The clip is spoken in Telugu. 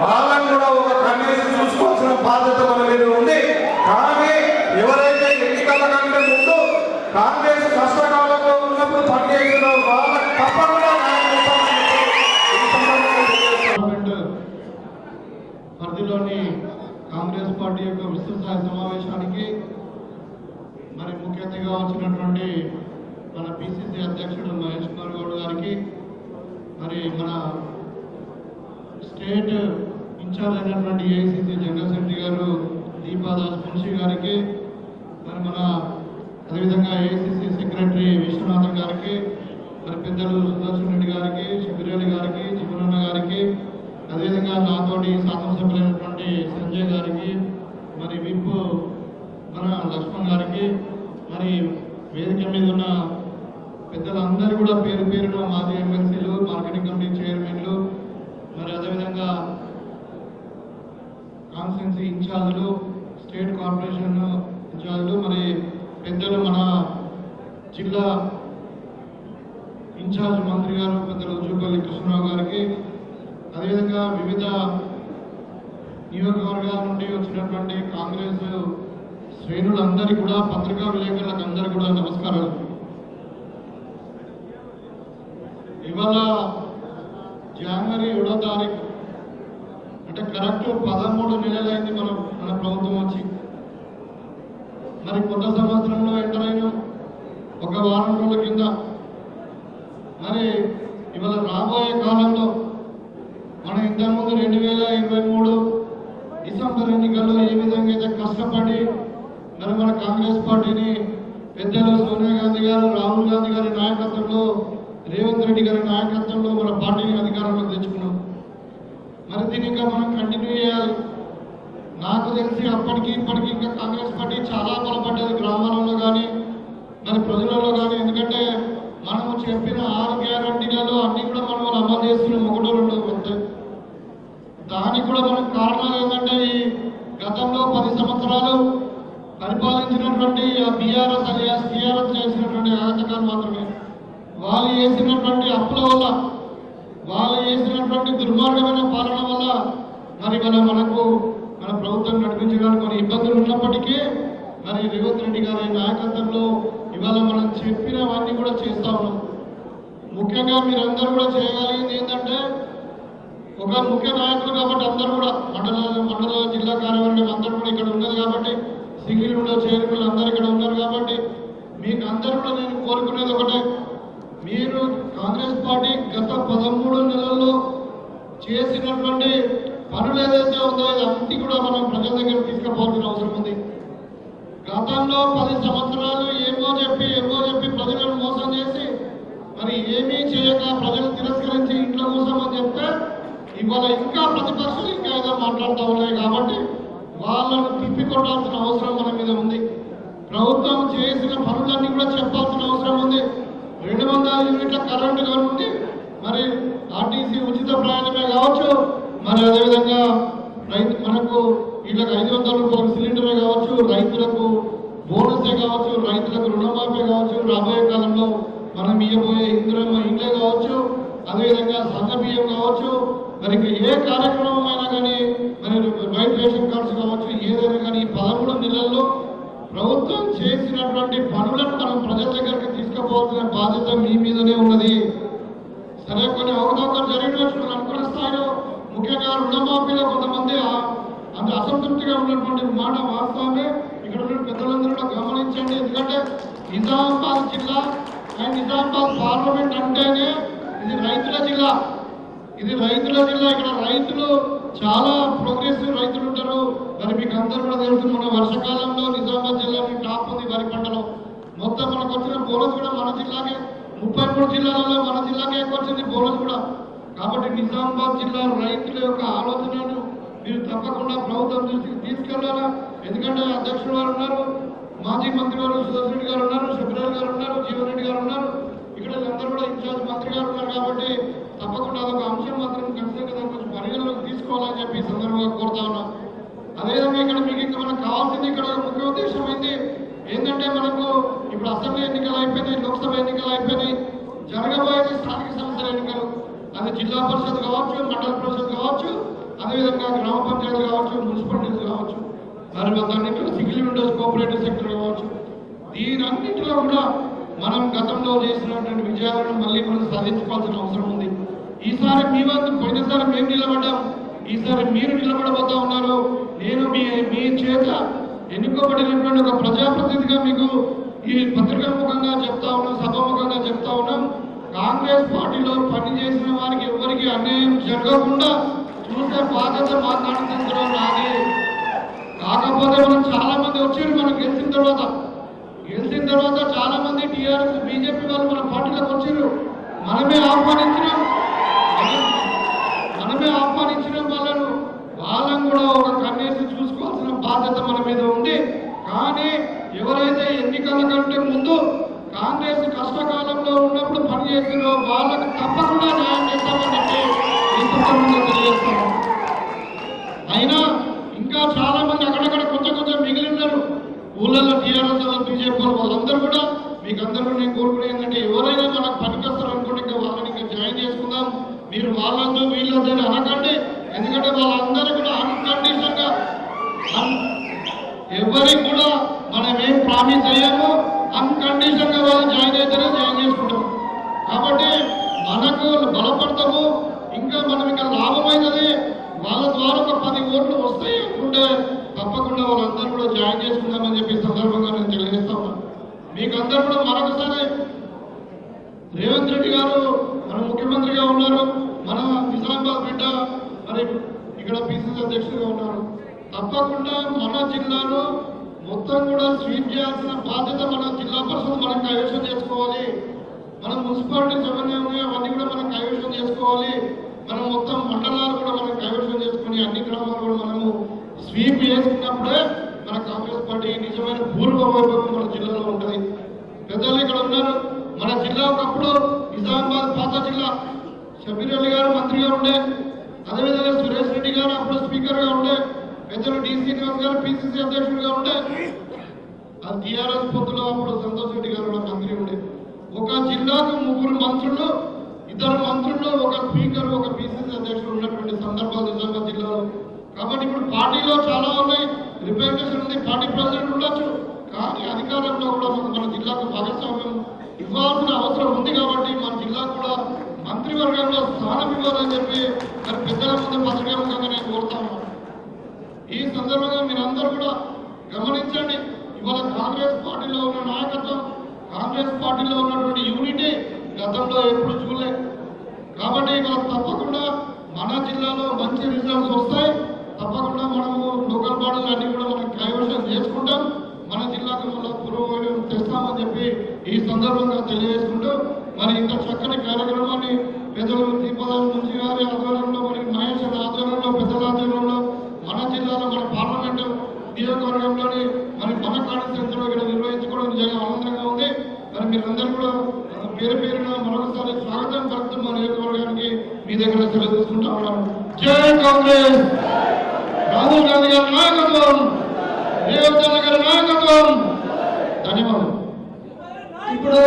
వాళ్ళని కూడా ఒక కన్నేసి చూసుకోవాల్సిన బాధ్యత మన మీద ఉంది. కానీ ఎవరైతే ఎన్నికల కంటే ముందు కాంగ్రెస్ కష్టకాలంలో ఉన్నప్పుడు పనిచేసిన వాళ్ళకి తప్పకుండా పరిధిలోని కాంగ్రెస్ పార్టీ యొక్క విస్తృత సమావేశానికి మరి ముఖ్య అతిథిగా వచ్చినటువంటి మన పిసిసి అధ్యక్షుడు మహేష్ కుమార్ గౌడ్ గారికి మరి మన స్టేట్ ఇన్ఛార్జ్ అయినటువంటి ఏఐసిసి జనరల్ సెక్రటరీ గారు దీపాదాస్ మున్షి గారికి మరి మన అదేవిధంగా ఏఐసిసి సెక్రటరీ విశ్వనాథన్ గారికి మరి పెద్దలు సుదర్శన్ రెడ్డి గారికి శిబిరెడ్డి గారికి చివరన్న గారికి అదేవిధంగా నాతోటి శాసనసభ్యులైనటువంటి సంజయ్ గారికి మరి విప్ మన లక్ష్మణ్ గారికి మరి వేదిక మీద ఉన్న పెద్దలందరూ కూడా పేరు పేరున మాజీ ఎమ్మెల్సీలు మార్కెటింగ్ కమిటీ చైర్మన్లు మరి అదేవిధంగా కాన్స్టిట్యున్సీ ఇన్ఛార్జులు స్టేట్ కార్పొరేషన్ ఇన్ఛార్జులు మరి పెద్దలు మన జిల్లా ఇన్ఛార్జ్ మంత్రి గారు పెద్దలు జూపల్లి కృష్ణరావు గారికి అదేవిధంగా వివిధ నియోజకవర్గాల నుండి వచ్చినటువంటి కాంగ్రెస్ శ్రేణులందరికీ కూడా పత్రికా విలేకరులకు అందరికీ కూడా నమస్కారాలు. ఇవాళ జనవరి ఏడో తారీఖు అంటే కరెక్ట్ పదమూడు నెలలైంది మనం మన ప్రభుత్వం వచ్చి. మరి కొత్త సంవత్సరంలో ఎంటర్ అయినాం ఒక వారం రోజుల కింద మరి ఇవాళ రాబోయే కాలంలో మనం ఇంతకుముందు రెండు వేల ఇరవై మూడు డిసెంబర్ ఎన్నికల్లో ఏ విధంగా అయితే కష్టపడి మరి మన కాంగ్రెస్ పార్టీని పెద్దలు సోనియా గాంధీ గారు రాహుల్ గాంధీ గారి నాయకత్వంలో రేవంత్ రెడ్డి గారి నాయకత్వంలో మన పార్టీని అధికారంలో తెచ్చుకున్నాం. మరి దీన్ని ఇంకా మనం కంటిన్యూ చేయాలి. నాకు తెలిసి అప్పటికి ఇప్పటికి ఇంకా కాంగ్రెస్ పార్టీ చాలా బలపడ్డది గ్రామాలలో కానీ మరి ప్రజలలో కానీ. ఎందుకంటే మనము చెప్పిన ఆరు గ్యారంటీలలో అన్ని కూడా మనం అమలు చేస్తున్నాం ఒకటో రెండో వస్తే దానికి కూడా మనం కారణాలు ఏంటంటే ఈ గతంలో పది సంవత్సరాలు పరిపాలించినటువంటి ఆ బీఆర్ఎస్ అలియాస్ టీఆర్ఎస్ చేసినటువంటి అరాచకాలు మాత్రమే. వాళ్ళు చేసినటువంటి అప్పుల వల్ల వాళ్ళు చేసినటువంటి దుర్మార్గమైన పాలన వల్ల మరి మన మనకు మన ప్రభుత్వం నడిపించడానికి కొన్ని ఇబ్బందులు ఉన్నప్పటికీ మరి రేవంత్ రెడ్డి గారి నాయకత్వంలో ఇవాళ మనం చెప్పినవన్నీ కూడా చేస్తా ఉన్నాం. ముఖ్యంగా మీరందరూ కూడా చేయగలిగింది ఏంటంటే ఒక ముఖ్య నాయకులు కాబట్టి అందరూ కూడా మండల మండల జిల్లా కార్యవర్గం అందరూ కూడా ఇక్కడ ఉన్నది కాబట్టి సింగిల్ విండో చైర్మన్ అందరూ ఇక్కడ ఉన్నారు కాబట్టి మీకు అందరూ కూడా నేను కోరుకునేది ఒకటే మీరు కాంగ్రెస్ పార్టీ గత పదమూడు నెలల్లో చేసినటువంటి పనులు ఏదైతే ఉందో అన్ని కూడా మనం ప్రజల దగ్గర తీసుకుపోవాల్సిన అవసరం ఉంది. గతంలో పది సంవత్సరాలు ఏమో చెప్పి ఏమో చెప్పి ప్రజలను మోసం చేసి మరి ఏమీ చేయక ప్రజలు తిరస్కరించి ఇంట్లో కూర్చోమని చెప్తే ఇవాళ ఇంకా ప్రతిపక్షాలు ఇంకా ఏదో మాట్లాడుతూ ఉన్నాయి కాబట్టి వాళ్ళను తిప్పికొట్టాల్సిన అవసరం మన మీద ఉంది. ప్రభుత్వం చేసిన పనులన్నీ కూడా చెప్పాల్సిన అవసరం ఉంది. రెండు వందల యూనిట్ల కరెంటు కాబట్టి మరి ఆర్టీసీ ఉచిత ప్రయాణమే కావచ్చు. మరి అదేవిధంగా రైతు మనకు వీళ్ళకి ఐదు వందల రూపాయల సిలిండరే కావచ్చు రైతులకు బోనసే కావచ్చు రైతులకు రుణమాఫీ కావచ్చు. రాబోయే కాలంలో మనం ఇవ్వబోయే ఇంద్రమ్మ ఇండ్లే కావచ్చు అదేవిధంగా సన్న బియ్యం కావచ్చు. మరి ఏ కార్యక్రమం అయినా కానీ మరి వైట్ రేషన్ కార్డ్స్ కావచ్చు ఏదైనా కానీ ఈ పదమూడు నెలల్లో ప్రభుత్వం చేసినటువంటి పనులను మనం ప్రజల బాధ్యత మీ మీదనే ఉన్నది. సరే కొన్ని అవగాహన జరిగినట్టు అనుకున్న స్థాయిలో ముఖ్యంగా రుణమాఫీలో కొంతమంది అంత అసంతృప్తిగా ఉన్నటువంటి మాట వాస్తవమే. ఇక్కడ ఉన్న పెద్దలందరూ కూడా గమనించండి. ఎందుకంటే నిజామాబాద్ జిల్లా అండ్ నిజామాబాద్ పార్లమెంట్ అంటేనే ఇది రైతుల జిల్లా. ఇది రైతుల జిల్లా. ఇక్కడ రైతులు చాలా ప్రోగ్రెసివ్ రైతులు ఉంటారు. మరి మీకు అందరూ కూడా తెలుసు మన వర్షాకాలంలో నిజామాబాద్ జిల్లా టాప్ ఉంది వరి పంటలో. మొత్తం మనకు వచ్చిన బోనస్ కూడా మన జిల్లాకే. ముప్పై మూడు జిల్లాలలో మన జిల్లాకే ఎక్కువ వచ్చింది బోనస్ కూడా. కాబట్టి నిజామాబాద్ జిల్లా రైతుల యొక్క ఆలోచనను మీరు తప్పకుండా ప్రభుత్వం దృష్టికి తీసుకెళ్ళాలా? ఎందుకంటే అధ్యక్షుడు గారు ఉన్నారు మాజీ మంత్రి గారు సుదర్శన్ గారు ఉన్నారు శుభ్రాల్ గారు ఉన్నారు జీవన్ రెడ్డి గారు ఉన్నారు. ఇక్కడ అందరూ కూడా ఇన్ఛార్జ్ మంత్రి గారు ఉన్నారు కాబట్టి తప్పకుండా అదొక అంశం మాత్రం ఖచ్చితంగా దాన్ని కొంచెం పరిగణలోకి తీసుకోవాలని చెప్పి సందర్భంగా కోరుతా ఉన్నాం. అదేవిధంగా ఇక్కడ మీకు ఇంకా మనకు కావాల్సింది ఇక్కడ ముఖ్య ఉద్దేశం ఏంటి? ఏంటంటే మనకు ఇప్పుడు అసెంబ్లీ ఎన్నికలు అయిపోయినాయి లోక్సభ ఎన్నికలు అయిపోయినాయి జరగబోయేది స్థానిక సంస్థల ఎన్నికలు. అది జిల్లా పరిషత్ కావచ్చు మండల పరిషత్ కావచ్చు అదేవిధంగా గ్రామ పంచాయతీ కావచ్చు మున్సిపాలిటీలు కావచ్చు. మరి దాంట్లో సింగిల్ విండోస్ కోఆపరేటివ్ సెక్టర్ కావచ్చు. దీనన్నింటిలో కూడా మనం గతంలో చేసినటువంటి విజయాలను మళ్ళీ మనం సాధించుకోవాల్సిన అవసరం ఉంది. ఈసారి మీ వంతు పోయినసారి మేము నిలబడ్డాం. ఈసారి మీరు నిలబడబోతా ఉన్నారు. నేను మీ మీ చేత ఎన్నుకోబడినటువంటి ఒక ప్రజాప్రతినిధిగా మీకు ఈ పత్రికా ముఖంగా చెప్తా ఉన్నాం సభాముఖంగా చెప్తా ఉన్నాం. కాంగ్రెస్ పార్టీలో పనిచేసిన వారికి ఎవరికి అన్యాయం జరగకుండా చూసే బాధ్యత మాట్లాడుతుందో నాది. కాకపోతే మనం చాలా మంది వచ్చారు మనం గెలిచిన తర్వాత. గెలిచిన తర్వాత చాలా మంది టీఆర్ఎస్ బీజేపీ వాళ్ళు మన పార్టీలోకి వచ్చారు. మనమే ఆహ్వానించి మనం- మనమే ఆహ్వానించిన వాళ్ళను వాళ్ళని కూడా ఒక కన్నేసి చూసుకోవాల్సిన బాధ్యత మన మీద ఉంది కానీ ఎవరైతే ఎన్నికల కంటే ముందు కాంగ్రెస్ కష్టకాలంలో ఉన్నప్పుడు పనిచేసిందో వాళ్ళకు తప్పకుండా న్యాయం చేస్తామని చెప్పి ఈ సందర్భంగా అయినా ఇంకా చాలా మంది అక్కడక్కడ కొంచెం కొంచెం మిగిలి ఊళ్ళల్లో టీఆర్ఎస్ బీజేపీ వాళ్ళందరూ కూడా మీకు అందరూ నేను కోరుకునే ఏంటంటే ఎవరైనా మనకు పనికొస్తారు అనుకుంటే ఇంకా వాళ్ళని ఇంకా జాయిన్ చేసుకుందాం. మీరు వాళ్ళతో వీళ్ళతో అని అనకండి. ఎందుకంటే వాళ్ళందరూ కూడా అన్కండిషన్గా ఎవరికి కూడా మనం ఏం ప్రామిస్ అయ్యామో అన్కండిషన్గా వాళ్ళు జాయిన్ అయితేనే జాయిన్ చేసుకుంటాం. కాబట్టి మనకు బలపడతాము. మనం ఇక్కడ లాభం వాళ్ళ ద్వారా ఒక పది ఓట్లు వస్తాయి ఉంటే తప్పకుండా వాళ్ళందరూ కూడా జాయిన్ చేసుకుందామని చెప్పి సందర్భంగా నేను తెలియజేస్తా ఉన్నాను మీకు అందరూ కూడా మరొకసారి రేవంత్ రెడ్డి గారు మన ముఖ్యమంత్రిగా ఉన్నారు. మన నిజామాబాద్ బిడ్డ మరి ఇక్కడ పిసిసి అధ్యక్షుడిగా ఉన్నారు. తప్పకుండా మన జిల్లాలో మొత్తం కూడా స్వీప్ చేయాల్సిన బాధ్యత మన జిల్లా పరిషత్ మనం కైవసం చేసుకోవాలి. మన మున్సిపాలిటీస్ ఎవరిని ఉన్నాయో అవన్నీ కూడా మనం కైవసం చేసుకోవాలి. మనం మొత్తం మండలాలు కూడా మనం కైవసం చేసుకుని అన్ని గ్రామాలు కూడా మనము స్వీప్ చేసుకున్నప్పుడే మన కాంగ్రెస్ పార్టీ నిజమైన పూర్వ వైభవం మన జిల్లాలో ఉంటుంది. పెద్దలు ఇక్కడ ఉన్నారు. మన జిల్లా ఒకప్పుడు నిజామాబాద్ పాత జిల్లా. షబీర్ అలీ గారు మంత్రిగా ఉండే. అదేవిధంగా సురేష్ రెడ్డి గారు అప్పుడు స్పీకర్గా ఉండే. పెద్దలు డి. శ్రీనివాస్ గారు పిసిసి అధ్యక్షుడిగా ఉండే. అది టీఆర్ఎస్ పొత్తులో అప్పుడు సంతోష్ రెడ్డి గారు కూడా మంత్రి ఉండే. ఒక జిల్లాకు ముగ్గురు మంత్రులు ఇద్దరు మంత్రులు ఒక స్పీకర్ ఒక పిసిసి అధ్యక్షుడు ఉన్నటువంటి సందర్భాలు నిజామాబాద్ జిల్లాలో. కాబట్టి ఇప్పుడు పార్టీలో చాలా ఉన్నాయి. రిప్రజెంటేషన్ ఉంది. పార్టీ ప్రెసిడెంట్ ఉండొచ్చు. కానీ అధికారంలో కూడా మన జిల్లాకు భాగస్వామ్యం ఇవ్వాల్సిన అవసరం ఉంది కాబట్టి మన జిల్లా కూడా మంత్రివర్గంలో స్థానం ఇవ్వాలని చెప్పి మరి పెద్దల ముందు పత్రికా నేను కోరుతాను ఈ సందర్భంగా మీరందరూ కూడా గమనించండి. ఇవాళ కాంగ్రెస్ పార్టీలో ఉన్న నాయకత్వం కాంగ్రెస్ పార్టీలో ఉన్నటువంటి యూనిటీ గతంలో ఎప్పుడు చూడలే కాబట్టి ఇవాళ తప్పకుండా మన జిల్లాలో మంచి రిజల్ట్స్ వస్తాయి. తప్పకుండా మనము లోకల్ బాడీలు అన్ని కూడా మనం కైవసం చేసుకుంటాం. మన జిల్లాకు మళ్ళీ పురోగతి తెస్తామని చెప్పి ఈ సందర్భంగా తెలియజేసుకుంటూ మరి ఇంత చక్కని కార్యక్రమాన్ని పెద్దలు దీపదాల ముంచి గారి ఆధ్వర్యంలో మరి మహేష్ ఆధ్వర్యంలో పెద్దల ఆధ్వర్యంలో మన జిల్లాలో మన పార్లమెంటు నియోజకవర్గంలోని మరి మన కాన్స్టిట్యూన్సీలో ఇక్కడ నిర్వహించుకోవడం నిజంగా ఆనందంగా ఉంది. మరి మీరందరూ కూడా ఆ, పేరు పేరున మరొకసారి స్వాగతం పలుకుతూ మన నియోజకవర్గానికి మీ దగ్గర తెలుసుకుంటా తీసుకుంటా ఉన్నాను జై కాంగ్రెస్! రాహుల్ గాంధీ గారి నాయకత్వం! రేవంత్ గారి నాయకత్వం! ధన్యవాదాలు. ఇప్పుడు